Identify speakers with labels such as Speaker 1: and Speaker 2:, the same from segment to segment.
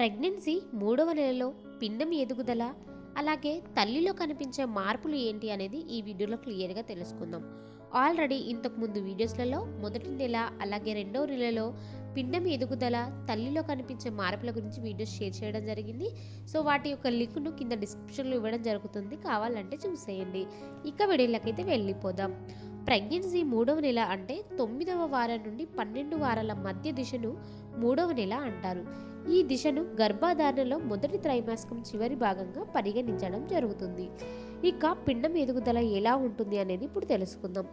Speaker 1: Pregnancy మూడవ నెలలో పిండం ఎదుగుదల అలాగే తల్లిలో కనిపించే మార్పులు ఏంటి అనేది ఈ వీడియోలో క్లియర్గా తెలుసుకుందాం. ఆల్రెడీ ఇంతకుముందు వీడియోస్లలో మొదటి నెల అలాగే రెండవ నెలలో పిండం ఎదుగుదల తల్లిలో కనిపించే మార్పుల గురించి వీడియోస్ షేర్ చేయడం జరిగింది. సో వాటి యొక్క లింక్ను కింద డిస్క్రిప్షన్లో ఇవ్వడం జరుగుతుంది. కావాలంటే చూసేయండి. ఇక వీడియోలకైతే వెళ్ళిపోదాం. ప్రెగ్నెన్సీ మూడవ నెల అంటే తొమ్మిదవ వారం నుండి పన్నెండు వారాల మధ్య దిశను మూడవ నెల అంటారు. ఈ దిశను గర్భధారణలో మొదటి త్రైమాసికం చివరి భాగంగా పరిగణించడం జరుగుతుంది. ఇక పిండం ఎదుగుదల ఎలా ఉంటుంది అనేది ఇప్పుడు తెలుసుకుందాం.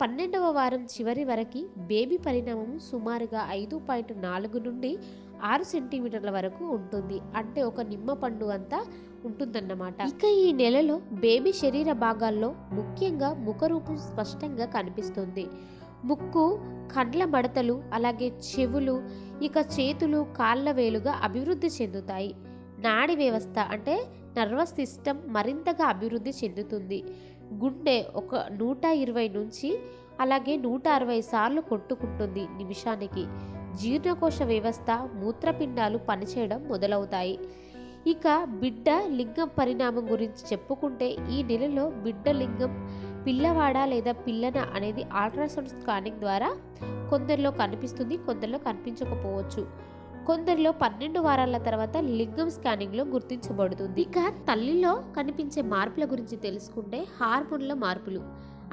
Speaker 1: పన్నెండవ వారం చివరి వరకు బేబీ పరిణామం సుమారుగా ఐదు పాయింట్ నాలుగు నుండి ఆరు సెంటీమీటర్ల వరకు ఉంటుంది. అంటే ఒక నిమ్మ పండు అంతా ఉంటుందన్నమాట. ఇక ఈ నెలలో బేబీ శరీర భాగాల్లో ముఖ్యంగా ముఖరూపం స్పష్టంగా కనిపిస్తుంది. ముక్కు కండ్ల మడతలు అలాగే చెవులు ఇక చేతులు కాళ్ళ వేలుగా అభివృద్ధి చెందుతాయి. నాడి వ్యవస్థ అంటే నర్వస్ సిస్టమ్ మరింతగా అభివృద్ధి చెందుతుంది. గుండె ఒక నూట ఇరవై నుంచి అలాగే నూట అరవై సార్లు కొట్టుకుంటుంది నిమిషానికి. జీర్ణకోశ వ్యవస్థ మూత్రపిండాలు పనిచేయడం మొదలవుతాయి. ఇక బిడ్డ లింగం పరిణామం గురించి చెప్పుకుంటే ఈ నెలలో బిడ్డ లింగం పిల్లవాడ లేదా పిల్లన అనేది అల్ట్రాసౌండ్ స్కానింగ్ ద్వారా కొందరిలో కనిపిస్తుంది కొందరిలో కనిపించకపోవచ్చు. కొందరిలో పన్నెండు వారాల తర్వాత లింగం స్కానింగ్లో గుర్తించబడుతుంది. ఇక తల్లిలో కనిపించే మార్పుల గురించి తెలుసుకుంటే హార్మోన్ల మార్పులు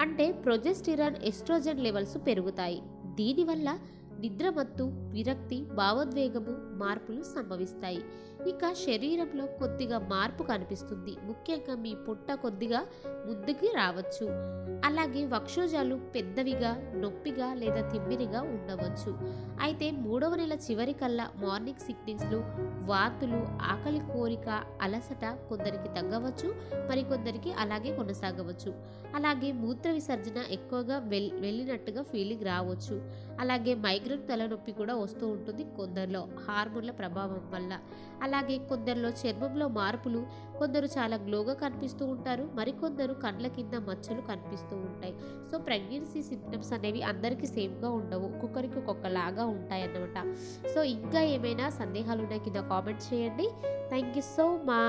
Speaker 1: అంటే ప్రొజెస్టిరాన్ ఎస్ట్రోజన్ లెవెల్స్ పెరుగుతాయి. దీనివల్ల నిద్రమత్తు విరక్తి భావోద్వేగము మార్పులు సంభవిస్తాయి. ఇక శరీరంలో కొద్దిగా మార్పు కనిపిస్తుంది. ముఖ్యంగా మీ పుట్ట కొద్దిగా ముందుకి రావచ్చు. అలాగే వక్షోజాలు పెద్దవిగా నొప్పిగా లేదా తిమ్మిరిగా ఉండవచ్చు. అయితే మూడవ నెల చివరి కల్లా మార్నింగ్ సిక్నెస్లు వాతులు ఆకలి కోరిక అలసట కొందరికి తగ్గవచ్చు మరికొందరికి అలాగే కొనసాగవచ్చు. అలాగే మూత్ర విసర్జన ఎక్కువగా వెల్ వెళ్ళినట్టుగా ఫీలింగ్ రావచ్చు. అలాగే మైగ్రేన్ తలనొప్పి కూడా వస్తూ ఉంటుంది కొందరిలో హార్మోన్ల ప్రభావం వల్ల. అలాగే కొందరిలో చర్మంలో మార్పులు కొందరు చాలా గ్లోగా కనిపిస్తూ ఉంటారు మరికొందరు కండ్ల కింద మచ్చలు కనిపిస్తూ ఉంటాయి. సో ప్రెగ్నెన్సీ సిమ్టమ్స్ అనేవి అందరికీ సేమ్గా ఉండవు ఒక్కొక్కరికి ఒక్కొక్కలాగా ఉంటాయి అన్నమాట సో ఇంకా ఏమైనా సందేహాలు ఉన్నాయి కింద కామెంట్ చేయండి. Thank you so much